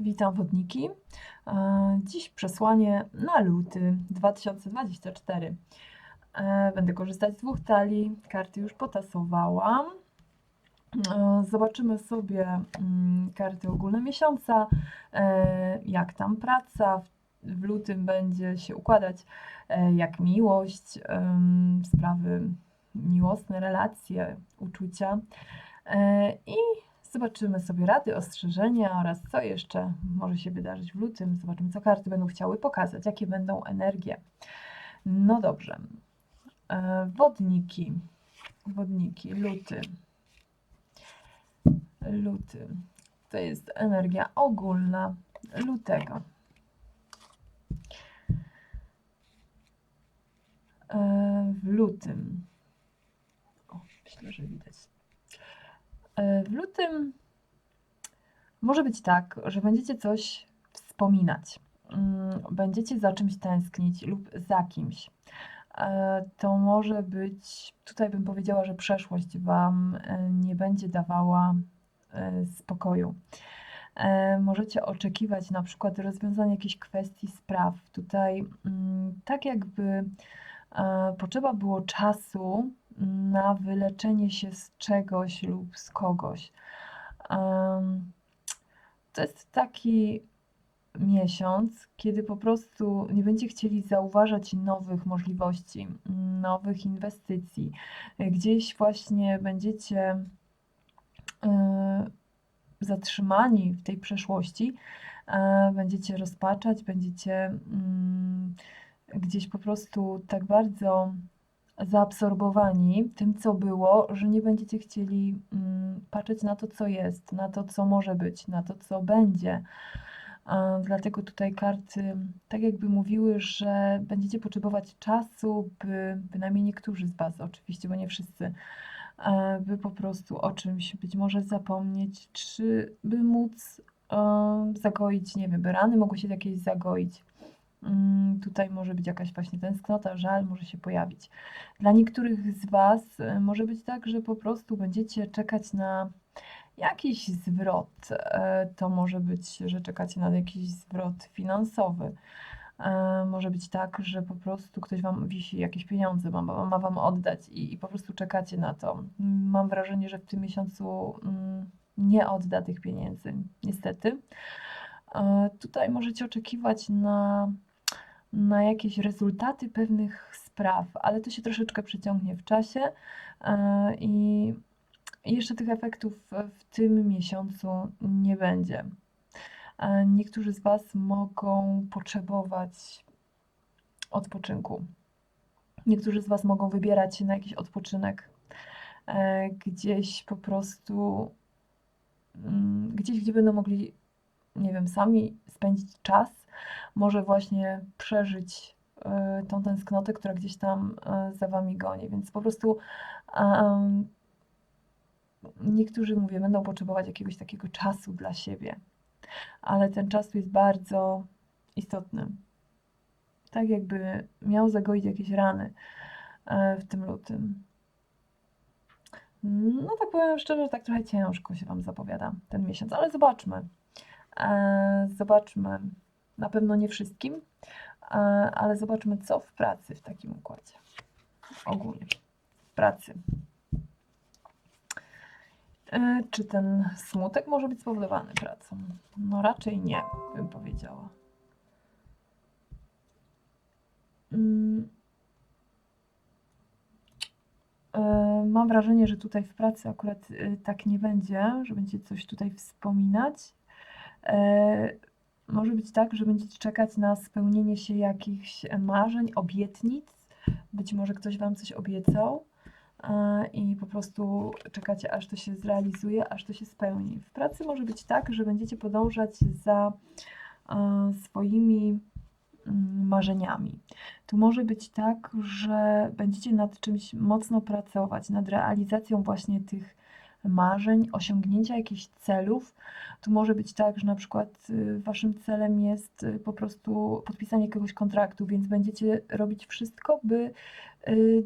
Witam wodniki. E, Dziś przesłanie na luty 2024. E, Będę korzystać z dwóch talii. Karty już potasowałam. E, Zobaczymy sobie mm, karty ogólne miesiąca, jak tam praca. W lutym będzie się układać jak miłość, sprawy miłosne, relacje, uczucia. I Zobaczymy sobie rady, ostrzeżenia oraz co jeszcze może się wydarzyć w lutym. Zobaczymy, co karty będą chciały pokazać, jakie będą energie. No dobrze. E, Wodniki. Wodniki, luty. Luty. To jest energia ogólna lutego. E, W lutym. O, myślę, że widać. E, W lutym może być tak, że będziecie coś wspominać. Mm, Będziecie za czymś tęsknić lub za kimś. E, To może być, tutaj bym powiedziała, że przeszłość Wam e, nie będzie dawała spokoju. Możecie oczekiwać na przykład rozwiązania jakichś kwestii, spraw. Tutaj mm, tak jakby potrzeba było czasu na wyleczenie się z czegoś lub z kogoś. To jest taki miesiąc, kiedy po prostu nie będziecie chcieli zauważać nowych możliwości, nowych inwestycji. Gdzieś właśnie będziecie e, zatrzymani w tej przeszłości, e, będziecie rozpaczać, będziecie mm, gdzieś po prostu tak bardzo zaabsorbowani tym, co było, że nie będziecie chcieli mm, patrzeć na to, co jest, na to, co może być, na to, co będzie. Dlatego tutaj karty tak jakby mówiły, że będziecie potrzebować czasu, by bynajmniej niektórzy z Was, oczywiście, bo nie wszyscy, e, by po prostu o czymś być może zapomnieć, czy by móc e, zagoić, nie wiem, by rany mogły się jakieś zagoić. Mm, Tutaj może być jakaś właśnie tęsknota, żal może się pojawić. Dla niektórych z Was e, może być tak, że po prostu będziecie czekać na jakiś zwrot. E, To może być, że czekacie na jakiś zwrot finansowy. E, Może być tak, że po prostu ktoś Wam wisi jakieś pieniądze, ma, ma Wam oddać i, i po prostu czekacie na to. Mam wrażenie, że w tym miesiącu mm, nie odda tych pieniędzy, niestety. Tutaj możecie oczekiwać na, na jakieś rezultaty pewnych spraw, ale to się troszeczkę przeciągnie w czasie e, i jeszcze tych efektów w- w tym miesiącu nie będzie. E, Niektórzy z Was mogą potrzebować odpoczynku. Niektórzy z Was mogą wybierać się na jakiś odpoczynek, e, gdzieś po prostu, mm, gdzieś, gdzie będą mogli, nie wiem, sami spędzić czas, może właśnie przeżyć e, tą tęsknotę, która gdzieś tam e, za Wami goni. Więc po prostu em, niektórzy, mówię, będą potrzebować jakiegoś takiego czasu dla siebie, ale ten czas jest bardzo istotny. Tak jakby miał zagoić jakieś rany e, w tym lutym. No tak powiem szczerze, tak trochę ciężko się Wam zapowiada ten miesiąc, ale zobaczmy. E, Zobaczmy. Na pewno nie wszystkim, e, ale zobaczmy, co w pracy w takim układzie. Ogólnie. W pracy. E, Czy ten smutek może być spowodowany pracą? No raczej nie, bym powiedziała. Mm. Mam wrażenie, że tutaj w pracy akurat tak nie będzie, że będziecie coś tutaj wspominać. E, Może być tak, że będziecie czekać na spełnienie się jakichś marzeń, obietnic. Być może ktoś Wam coś obiecał e, i po prostu czekacie, aż to się zrealizuje, aż to się spełni. W pracy może być tak, że będziecie podążać za e, swoimi mm, marzeniami. Tu może być tak, że będziecie nad czymś mocno pracować, nad realizacją właśnie tych marzeń, osiągnięcia jakichś celów. Tu może być tak, że na przykład y, waszym celem jest y, po prostu podpisanie jakiegoś kontraktu, więc będziecie robić wszystko, by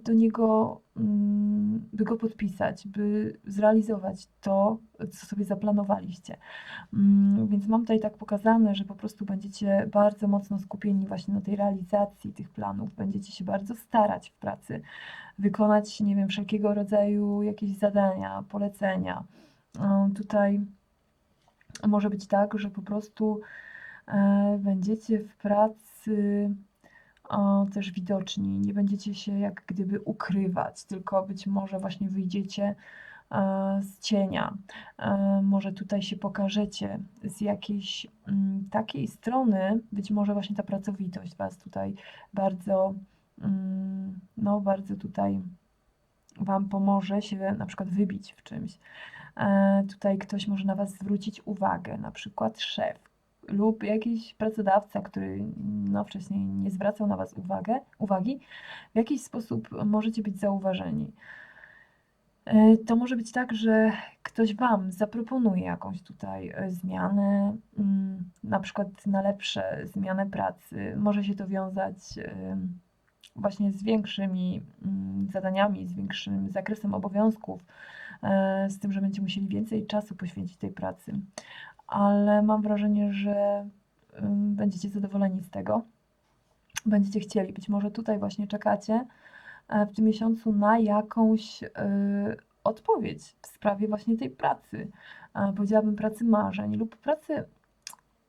do niego, mm, by go podpisać, by zrealizować to, co sobie zaplanowaliście. Mm, Więc mam tutaj tak pokazane, że po prostu będziecie bardzo mocno skupieni właśnie na tej realizacji tych planów, będziecie się bardzo starać w pracy, wykonać, nie wiem, wszelkiego rodzaju jakieś zadania, polecenia. Y, Tutaj może być tak, że po prostu e, będziecie w pracy o, też widoczni, nie będziecie się jak gdyby ukrywać, tylko być może właśnie wyjdziecie e, z cienia. E, może tutaj się pokażecie z jakiejś mm, takiej strony, być może właśnie ta pracowitość Was tutaj bardzo, mm, no bardzo tutaj Wam pomoże się na przykład wybić w czymś. E, Tutaj ktoś może na Was zwrócić uwagę, na przykład szef lub jakiś pracodawca, który no, wcześniej nie zwracał na Was uwagę, uwagi, w jakiś sposób możecie być zauważeni. E, To może być tak, że ktoś Wam zaproponuje jakąś tutaj e, zmianę, mm, na przykład na lepsze, zmianę pracy. Może się to wiązać e, właśnie z większymi mm, zadaniami, z większym zakresem obowiązków, z tym, że będziecie musieli więcej czasu poświęcić tej pracy. Ale mam wrażenie, że będziecie zadowoleni z tego. Będziecie chcieli. Być może tutaj właśnie czekacie e, w tym miesiącu na jakąś y, odpowiedź w sprawie właśnie tej pracy. E, Powiedziałabym pracy marzeń lub pracy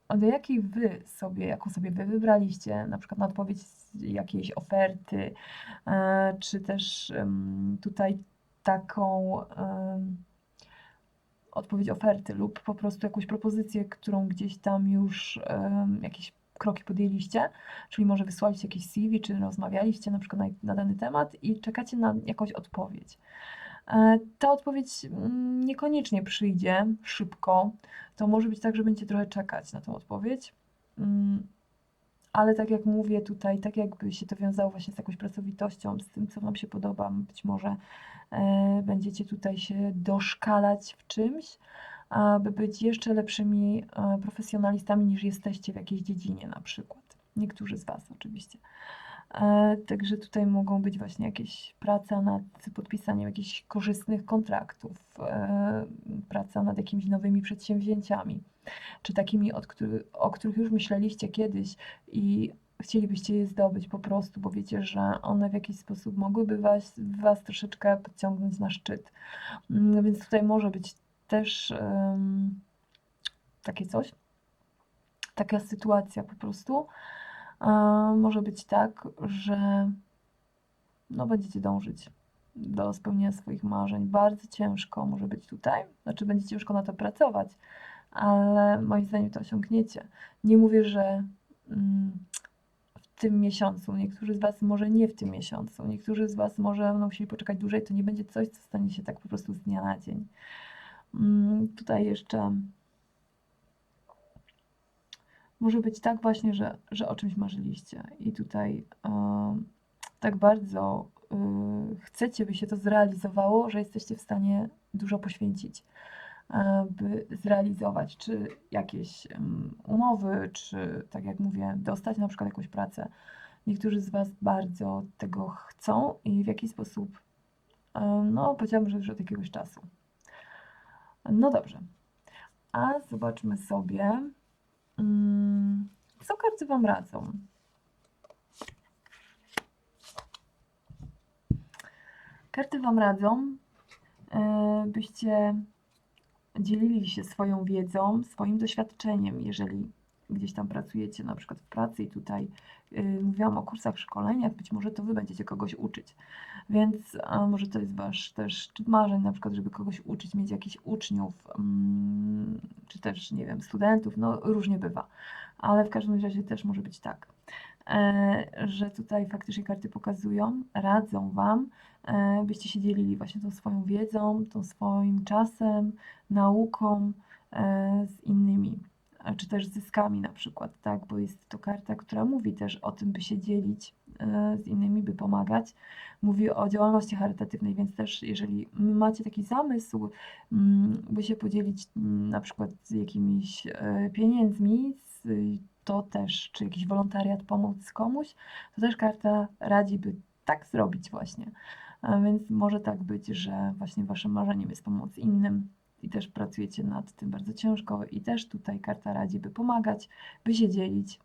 do jakiej wy sobie, jaką sobie wy wybraliście, na przykład na odpowiedź jakiejś oferty, e, czy też tutaj taką odpowiedź oferty lub po prostu jakąś propozycję, którą gdzieś tam już em, jakieś kroki podjęliście, czyli może wysłaliście jakieś CV, czy rozmawialiście na przykład na, na dany temat i czekacie na jakąś odpowiedź. E, Ta odpowiedź mm, niekoniecznie przyjdzie szybko. To może być tak, że będziecie trochę czekać na tą odpowiedź. Ale tak jak mówię tutaj, tak jakby się to wiązało właśnie z jakąś pracowitością, z tym, co Wam się podoba, być może e, będziecie tutaj się doszkalać w czymś, aby być jeszcze lepszymi e, profesjonalistami niż jesteście w jakiejś dziedzinie na przykład. Niektórzy z Was oczywiście. E, Także tutaj mogą być właśnie jakieś praca nad podpisaniem jakichś korzystnych kontraktów, e, praca nad jakimiś nowymi przedsięwzięciami, czy takimi, o których już myśleliście kiedyś i chcielibyście je zdobyć po prostu, bo wiecie, że one w jakiś sposób mogłyby was, was troszeczkę podciągnąć na szczyt. Mm, Więc tutaj może być też takie coś, taka sytuacja po prostu. Może być tak, że no, będziecie dążyć do spełnienia swoich marzeń. Bardzo ciężko może być tutaj, znaczy będzie ciężko na to pracować, ale moim zdaniem to osiągniecie. Nie mówię, że mm, w tym miesiącu, niektórzy z Was może nie w tym miesiącu, niektórzy z Was może będą musieli poczekać dłużej, to nie będzie coś, co stanie się tak po prostu z dnia na dzień. Mm, Tutaj jeszcze może być tak właśnie, że, że o czymś marzyliście i tutaj e, tak bardzo e, chcecie, by się to zrealizowało, że jesteście w stanie dużo poświęcić, e, by zrealizować, czy jakieś umowy, czy tak jak mówię, dostać na przykład jakąś pracę. Niektórzy z Was bardzo tego chcą i w jakiś sposób, no powiedziałabym, że już od jakiegoś czasu. No dobrze. A zobaczmy sobie, mm, co karty Wam radzą. Karty Wam radzą, e, byście dzielili się swoją wiedzą, swoim doświadczeniem, jeżeli gdzieś tam pracujecie, na przykład w pracy i tutaj y, mówiłam o kursach, szkoleniach, być może to Wy będziecie kogoś uczyć. Więc może to jest Wasz też szczyt marzeń, na przykład, żeby kogoś uczyć, mieć jakichś uczniów, mm, czy też, nie wiem, studentów, no różnie bywa. Ale w każdym razie też może być tak, e, że tutaj faktycznie karty pokazują, radzą Wam, e, byście się dzielili właśnie tą swoją wiedzą, tą swoim czasem, nauką e, z innymi, czy też zyskami na przykład, tak, bo jest to karta, która mówi też o tym, by się dzielić e, z innymi, by pomagać. Mówi o działalności charytatywnej, więc też jeżeli macie taki zamysł, mm, by się podzielić mm, na przykład z jakimiś e, pieniędzmi, to też, czy jakiś wolontariat, pomóc komuś, to też karta radzi, by tak zrobić właśnie. A więc może tak być, że właśnie waszym marzeniem jest pomoc innym i też pracujecie nad tym bardzo ciężko i też tutaj karta radzi, by pomagać, by się dzielić,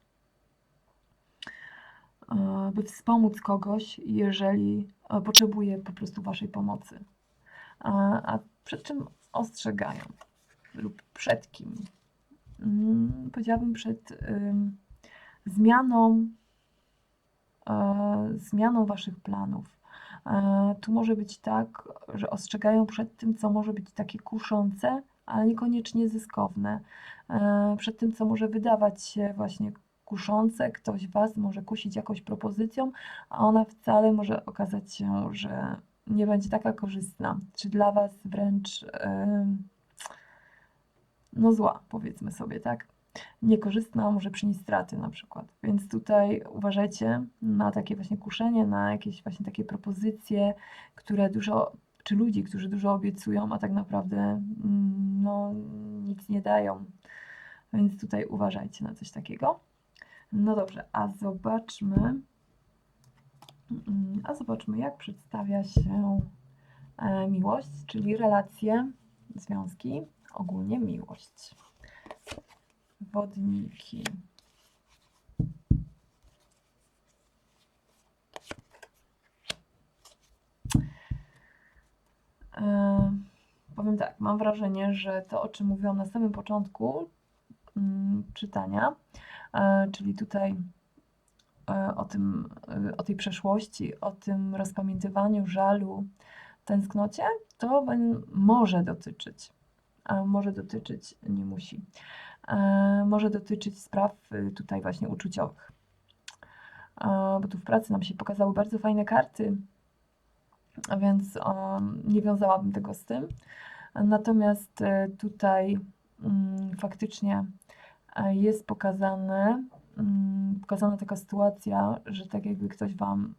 e, by wspomóc kogoś, jeżeli e, potrzebuje po prostu waszej pomocy. A, przed czym ostrzegają? Lub przed kim? Mm, Powiedziałabym przed zmianą, e, zmianą waszych planów. E, Tu może być tak, że ostrzegają przed tym, co może być takie kuszące, ale niekoniecznie zyskowne. E, Przed tym, co może wydawać się właśnie kuszące, ktoś Was może kusić jakąś propozycją, a ona wcale może okazać się, że nie będzie taka korzystna, czy dla Was wręcz em, no zła, powiedzmy sobie, tak? Niekorzystna, może przynieść straty na przykład. Więc tutaj uważajcie na takie właśnie kuszenie, na jakieś właśnie takie propozycje, które dużo, czy ludzi, którzy dużo obiecują, a tak naprawdę mm, no, nic nie dają. Więc tutaj uważajcie na coś takiego. No dobrze, a zobaczmy, mm, a zobaczmy, jak przedstawia się e, miłość, czyli relacje, związki, ogólnie miłość. Wodniki. E, powiem tak, mam wrażenie, że to, o czym mówiłam na samym początku mm, czytania, e, czyli tutaj e, o tym, o tej przeszłości, o tym rozpamiętywaniu żalu, tęsknocie, to może dotyczyć, a może dotyczyć, nie musi, może dotyczyć spraw y, tutaj właśnie uczuciowych. E, Bo tu w pracy nam się pokazały bardzo fajne karty, więc nie wiązałabym tego z tym. Natomiast e, tutaj mm, faktycznie e, jest pokazane, mm, pokazana taka sytuacja, że tak jakby ktoś Wam,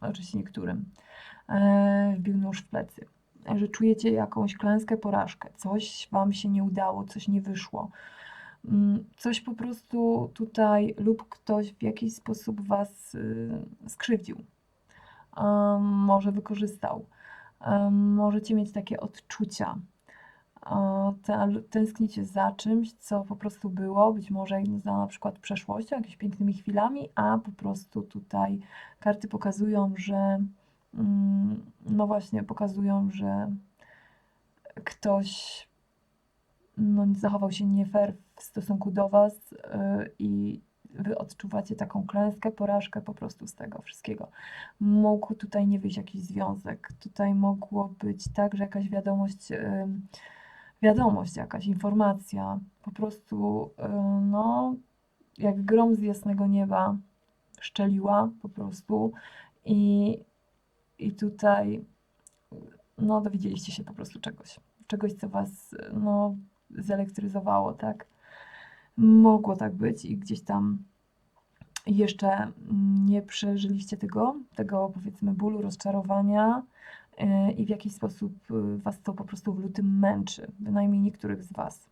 oczywiście niektórym, e, wbił nóż w plecy, e, że czujecie jakąś klęskę, porażkę, coś Wam się nie udało, coś nie wyszło, coś po prostu tutaj lub ktoś w jakiś sposób Was y, skrzywdził, może wykorzystał. Możecie mieć takie odczucia. Tęsknicie za czymś, co po prostu było, być może za na przykład przeszłością, jakimiś pięknymi chwilami, a po prostu tutaj karty pokazują, że mm, no właśnie pokazują, że ktoś no, zachował się nie fair w stosunku do Was y, i Wy odczuwacie taką klęskę, porażkę po prostu z tego wszystkiego. Mógł tutaj nie wyjść jakiś związek, tutaj mogło być tak, że jakaś wiadomość, ym, wiadomość, jakaś informacja, po prostu y, no, jak grom z jasnego nieba szczeliła po prostu. I, i tutaj no, dowiedzieliście się po prostu czegoś, czegoś, co Was no, zelektryzowało, tak? Mogło tak być i gdzieś tam jeszcze nie przeżyliście tego, tego powiedzmy bólu, rozczarowania yy, i w jakiś sposób yy, Was to po prostu w lutym męczy, bynajmniej niektórych z Was.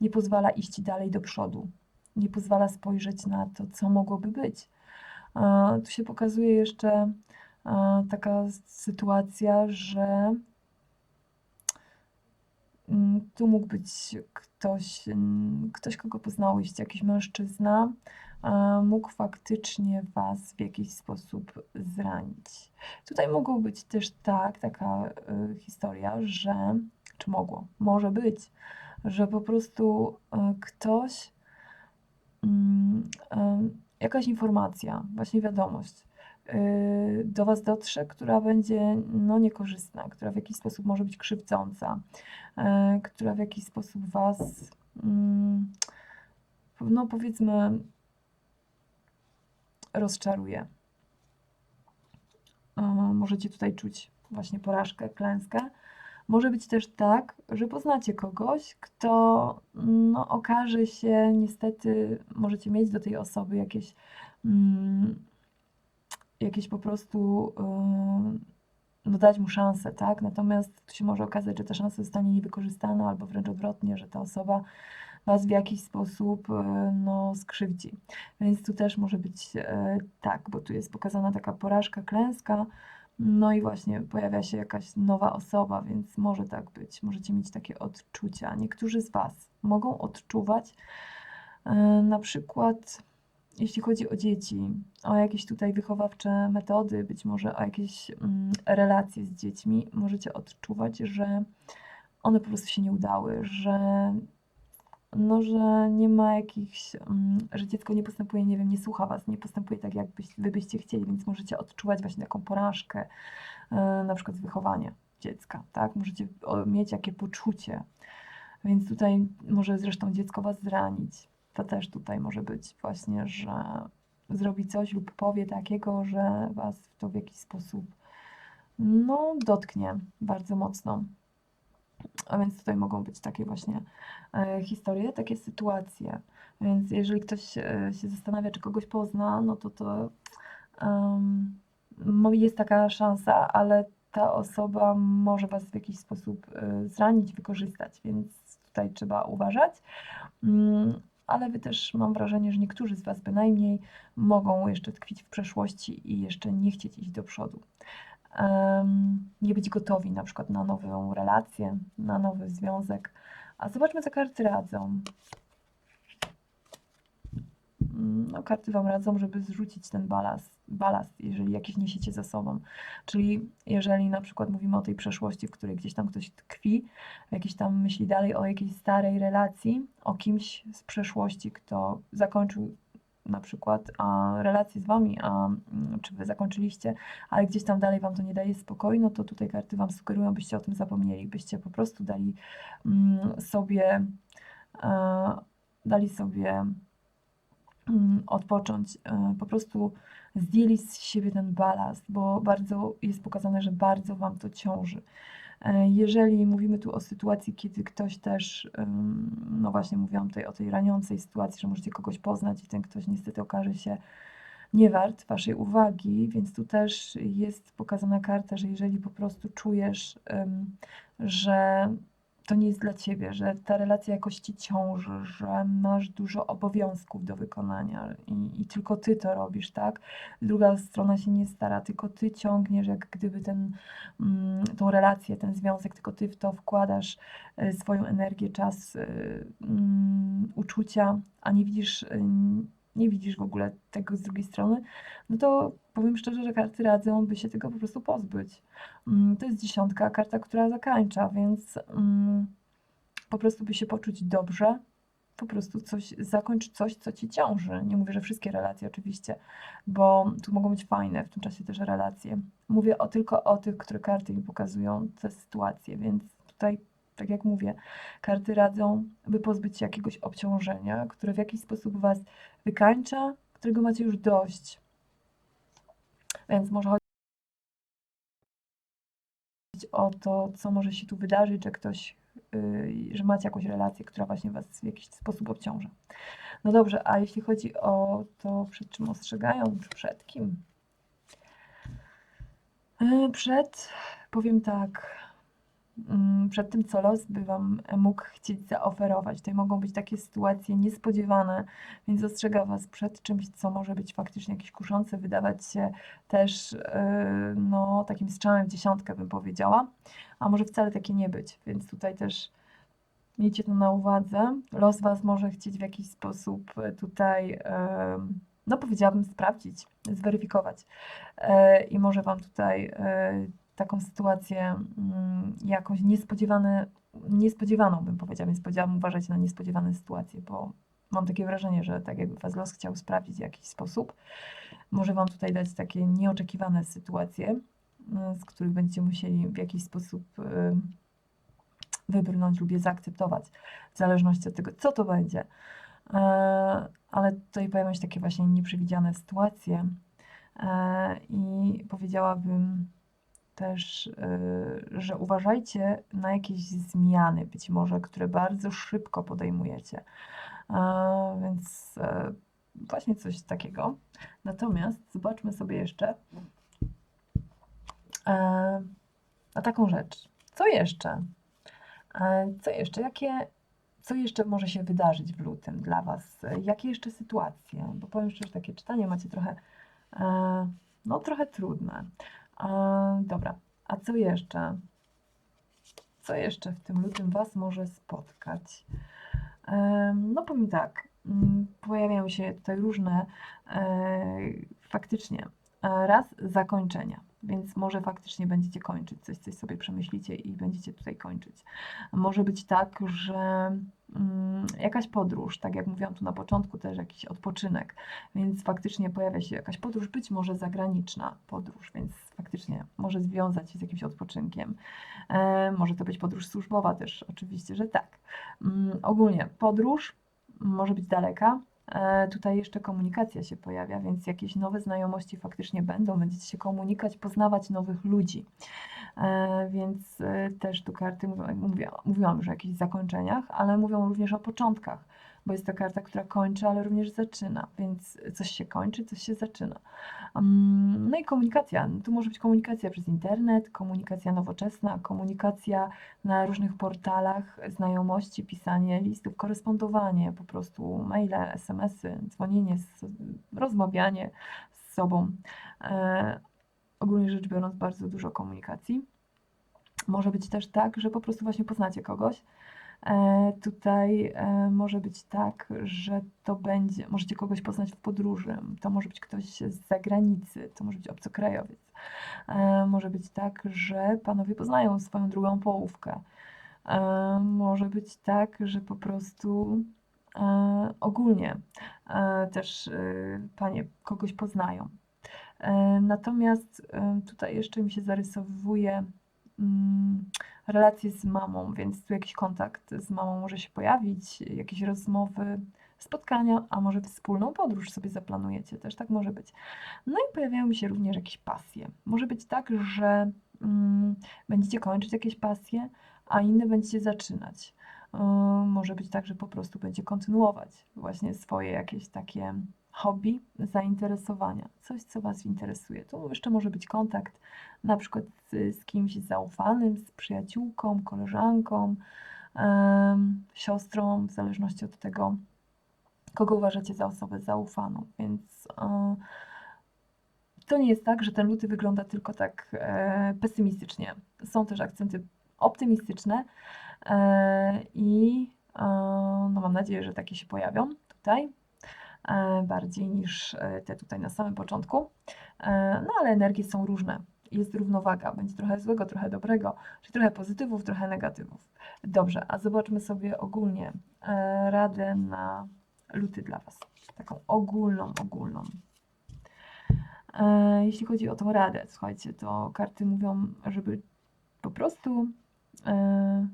Nie pozwala iść dalej do przodu, nie pozwala spojrzeć na to, co mogłoby być. Tu się pokazuje jeszcze taka sytuacja, że Tu mógł być ktoś, mm, ktoś, kogo poznałyście, jakiś mężczyzna, mógł faktycznie Was w jakiś sposób zranić. Tutaj mogło być też tak, taka y, historia, że, czy mogło, może być, że po prostu y, ktoś, mm, y, jakaś informacja, właśnie wiadomość, do Was dotrze, która będzie no, niekorzystna, która w jakiś sposób może być krzywdząca, e, która w jakiś sposób Was, mm, no powiedzmy, rozczaruje. E, Możecie tutaj czuć właśnie porażkę, klęskę. Może być też tak, że poznacie kogoś, kto no, okaże się, niestety, możecie mieć do tej osoby jakieś, mm, jakieś po prostu, yy, no, dać mu szansę, tak? Natomiast tu się może okazać, że ta szansa zostanie niewykorzystana, albo wręcz odwrotnie, że ta osoba Was w jakiś sposób e, no, skrzywdzi. Więc tu też może być e, tak, bo tu jest pokazana taka porażka, klęska. No i właśnie pojawia się jakaś nowa osoba, więc może tak być. Możecie mieć takie odczucia. Niektórzy z Was mogą odczuwać na przykład, jeśli chodzi o dzieci, o jakieś tutaj wychowawcze metody, być może o jakieś mm, relacje z dziećmi, możecie odczuwać, że one po prostu się nie udały, że no, że nie ma jakichś, mm, że dziecko nie postępuje, nie wiem, nie słucha was, nie postępuje tak, jak byś, wy byście chcieli, więc możecie odczuwać właśnie taką porażkę, e, na przykład z wychowania dziecka, tak? Możecie mieć jakie poczucie, więc tutaj może zresztą dziecko was zranić. To też tutaj może być właśnie, że zrobi coś lub powie takiego, że was to w jakiś sposób no, dotknie bardzo mocno. A więc tutaj mogą być takie właśnie e, historie, takie sytuacje. Więc jeżeli ktoś e, się zastanawia, czy kogoś pozna, no to to mo- jest taka szansa, ale ta osoba może Was w jakiś sposób e, zranić, wykorzystać, więc tutaj trzeba uważać. Mm, ale Wy też mam wrażenie, że niektórzy z Was bynajmniej mogą jeszcze tkwić w przeszłości i jeszcze nie chcieć iść do przodu em, nie być gotowi na przykład na nową relację, na nowy związek. A zobaczmy, co karty radzą. Mm, No, karty Wam radzą, żeby zrzucić ten balast, balast, jeżeli jakiś niesiecie za sobą. Czyli jeżeli na przykład mówimy o tej przeszłości, w której gdzieś tam ktoś tkwi, jakieś tam myśli dalej o jakiejś starej relacji, o kimś z przeszłości, kto zakończył na przykład a, relację z Wami, a mm, czy Wy zakończyliście, ale gdzieś tam dalej Wam to nie daje spokoju, no to tutaj karty Wam sugerują, byście o tym zapomnieli, byście po prostu dali mm, sobie, e, dali sobie mm, odpocząć, e, po prostu zdjęli z siebie ten balast, bo bardzo jest pokazane, że bardzo Wam to ciąży. E, Jeżeli mówimy tu o sytuacji, kiedy ktoś też, no właśnie mówiłam tutaj o tej raniącej sytuacji, że możecie kogoś poznać i ten ktoś niestety okaże się nie wart Waszej uwagi, więc tu też jest pokazana karta, że jeżeli po prostu czujesz, że to nie jest dla Ciebie, że ta relacja jakoś Ci ciąży, że masz dużo obowiązków do wykonania i, i tylko Ty to robisz, tak? Druga strona się nie stara, tylko Ty ciągniesz, jak gdyby ten, mm, tą relację, ten związek, tylko Ty w to wkładasz y, swoją energię, czas, y, mm, uczucia, a nie widzisz, y, nie widzisz w ogóle tego z drugiej strony, no to powiem szczerze, że karty radzą, by się tego po prostu pozbyć. Mm, To jest dziesiątka, karta, która zakańcza, więc mm, po prostu by się poczuć dobrze, po prostu coś, zakończ coś, co ci ciąży. Nie mówię, że wszystkie relacje oczywiście, bo tu mogą być fajne w tym czasie też relacje. Mówię o, tylko o tych, które karty mi pokazują te sytuacje, więc tutaj, tak jak mówię, karty radzą, by pozbyć się jakiegoś obciążenia, które w jakiś sposób was wykańcza, którego macie już dość. Więc może chodzić o to, co może się tu wydarzyć, że ktoś, yy, że macie jakąś relację, która właśnie was w jakiś sposób obciąża. No dobrze, a jeśli chodzi o to, przed czym ostrzegają, przed kim? Yy, Przed, powiem tak, przed tym, co los by Wam mógł chcieć zaoferować. Tutaj mogą być takie sytuacje niespodziewane, więc ostrzega Was przed czymś, co może być faktycznie jakieś kuszące, wydawać się też yy, no, takim strzałem w dziesiątkę, bym powiedziała, a może wcale takie nie być, więc tutaj też miejcie to na uwadze. Los Was może chcieć w jakiś sposób tutaj, no powiedziałabym, sprawdzić, zweryfikować E, i może Wam tutaj e, taką sytuację mm, jakąś niespodziewane, niespodziewaną bym powiedziała, więc powiedziałam uważać na niespodziewane sytuacje, bo mam takie wrażenie, że tak jakby Was los chciał sprawdzić w jakiś sposób. Może Wam tutaj dać takie nieoczekiwane sytuacje, y, z których będziecie musieli w jakiś sposób y, wybrnąć lub je zaakceptować, w zależności od tego, co to będzie. E, Ale tutaj pojawią się takie właśnie nieprzewidziane sytuacje e, i powiedziałabym, też, y, że uważajcie na jakieś zmiany, być może, które bardzo szybko podejmujecie. Więc e, właśnie coś takiego. Natomiast zobaczmy sobie jeszcze e, na taką rzecz. Co jeszcze? E, Co jeszcze? Jakie, co jeszcze może się wydarzyć w lutym dla Was? Jakie jeszcze sytuacje? Bo powiem szczerze, takie czytanie macie trochę, no trochę trudne. E, dobra, a co jeszcze? Co jeszcze w tym lutym Was może spotkać? E, no powiem tak, mm, pojawiają się tutaj różne e, faktycznie raz zakończenia, więc może faktycznie będziecie kończyć coś, coś sobie przemyślicie i będziecie tutaj kończyć. Może być tak, że jakaś podróż, tak jak mówiłam tu na początku, też jakiś odpoczynek, więc faktycznie pojawia się jakaś podróż, być może zagraniczna podróż, więc faktycznie może związać się z jakimś odpoczynkiem. E, może to być podróż służbowa też, oczywiście, że tak. Mm, ogólnie podróż może być daleka. E, tutaj jeszcze komunikacja się pojawia, więc jakieś nowe znajomości faktycznie będą. Będziecie się komunikować, poznawać nowych ludzi. E, więc e, też tu karty mówią, mówiłam już o jakichś zakończeniach, ale mówią również o początkach, bo jest to karta, która kończy, ale również zaczyna, więc coś się kończy, coś się zaczyna. No i komunikacja. Tu może być komunikacja przez internet, komunikacja nowoczesna, komunikacja na różnych portalach, znajomości, pisanie listów, korespondowanie, po prostu maile, SMS-y, dzwonienie, rozmawianie z sobą. E, ogólnie rzecz biorąc, bardzo dużo komunikacji. Może być też tak, że po prostu właśnie poznacie kogoś. E, tutaj e, może być tak, że to będzie, możecie kogoś poznać w podróży, to może być ktoś z zagranicy, to może być obcokrajowiec. E, może być tak, że panowie poznają swoją drugą połówkę. Może być tak, że po prostu ogólnie też panie kogoś poznają. Natomiast tutaj jeszcze mi się zarysowuje relacje z mamą, więc tu jakiś kontakt z mamą może się pojawić, jakieś rozmowy, spotkania, a może wspólną podróż sobie zaplanujecie, też tak może być. No i pojawiają mi się również jakieś pasje. Może być tak, że mm, będziecie kończyć jakieś pasje, a inne będziecie zaczynać. Może być tak, że po prostu będzie kontynuować właśnie swoje jakieś takie hobby, zainteresowania, coś, co Was interesuje. Tu jeszcze może być kontakt na przykład z, z kimś zaufanym, z przyjaciółką, koleżanką, em, siostrą, w zależności od tego, kogo uważacie za osobę zaufaną. Więc e, to nie jest tak, że ten luty wygląda tylko tak e, pesymistycznie. Są też akcenty optymistyczne e, i e, no mam nadzieję, że takie się pojawią tutaj bardziej niż e, te tutaj na samym początku. E, No ale energie są różne. Jest równowaga, będzie trochę złego, trochę dobrego, czyli trochę pozytywów, trochę negatywów. Dobrze, a zobaczmy sobie ogólnie e, radę na luty dla Was. Taką ogólną, ogólną. E, Jeśli chodzi o tą radę, słuchajcie, to karty mówią, żeby po prostu e,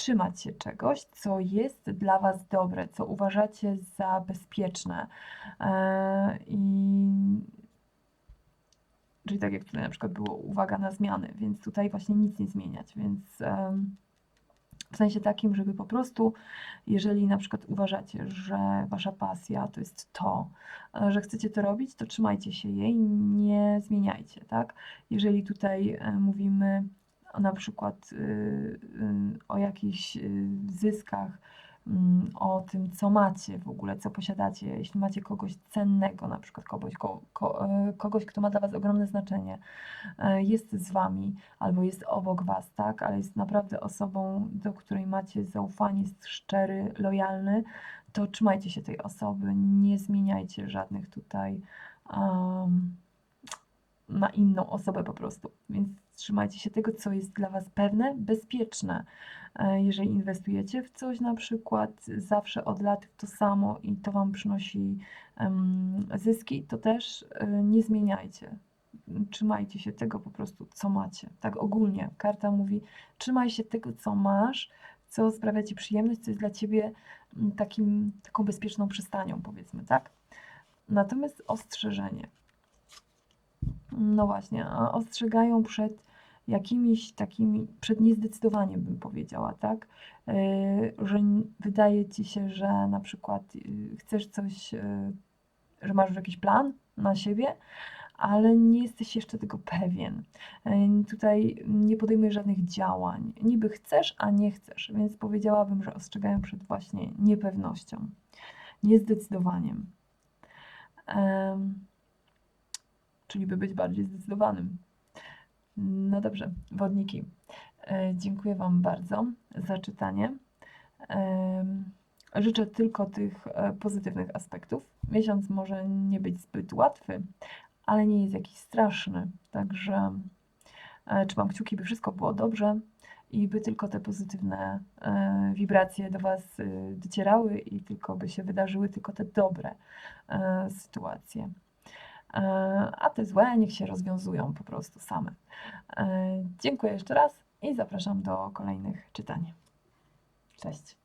trzymać się czegoś, co jest dla Was dobre, co uważacie za bezpieczne. E, I czyli tak jak tutaj na przykład było uwaga na zmiany, więc tutaj właśnie nic nie zmieniać, więc w sensie takim, żeby po prostu, jeżeli na przykład uważacie, że Wasza pasja to jest to, e, że chcecie to robić, to trzymajcie się jej, nie zmieniajcie, tak? Jeżeli tutaj e, mówimy na przykład y, y, o jakichś y, zyskach, mm, o tym, co macie w ogóle, co posiadacie, jeśli macie kogoś cennego, na przykład kogoś, ko, ko, e, kogoś, kto ma dla Was ogromne znaczenie, e, jest z Wami albo jest obok Was, tak, ale jest naprawdę osobą, do której macie zaufanie, jest szczery, lojalny, to trzymajcie się tej osoby, nie zmieniajcie żadnych tutaj um, na inną osobę po prostu. Więc trzymajcie się tego, co jest dla Was pewne, bezpieczne. E, Jeżeli inwestujecie w coś na przykład zawsze od lat to samo i to Wam przynosi zyski, to też e, nie zmieniajcie. Trzymajcie się tego po prostu, co macie. Tak ogólnie karta mówi, trzymaj się tego, co masz, co sprawia Ci przyjemność, co jest dla Ciebie takim, taką bezpieczną przystanią, powiedzmy, tak? Natomiast ostrzeżenie. No właśnie, ostrzegają przed jakimiś takimi, przed niezdecydowaniem bym powiedziała, tak? Yy, że wydaje ci się, że na przykład yy, chcesz coś, yy, że masz już jakiś plan na siebie, ale nie jesteś jeszcze tego pewien. E, Tutaj nie podejmujesz żadnych działań. Niby chcesz, a nie chcesz, więc powiedziałabym, że ostrzegają przed właśnie niepewnością, niezdecydowaniem. Em, czyli by być bardziej zdecydowanym. No dobrze, wodniki. E, Dziękuję Wam bardzo za czytanie. Em, Życzę tylko tych e, pozytywnych aspektów. Miesiąc może nie być zbyt łatwy, ale nie jest jakiś straszny. Także e, trzymam kciuki, by wszystko było dobrze i by tylko te pozytywne e, wibracje do Was e, docierały i tylko by się wydarzyły tylko te dobre e, sytuacje. E, A te złe niech się rozwiązują po prostu same. E, Dziękuję jeszcze raz i zapraszam do kolejnych czytań. Cześć.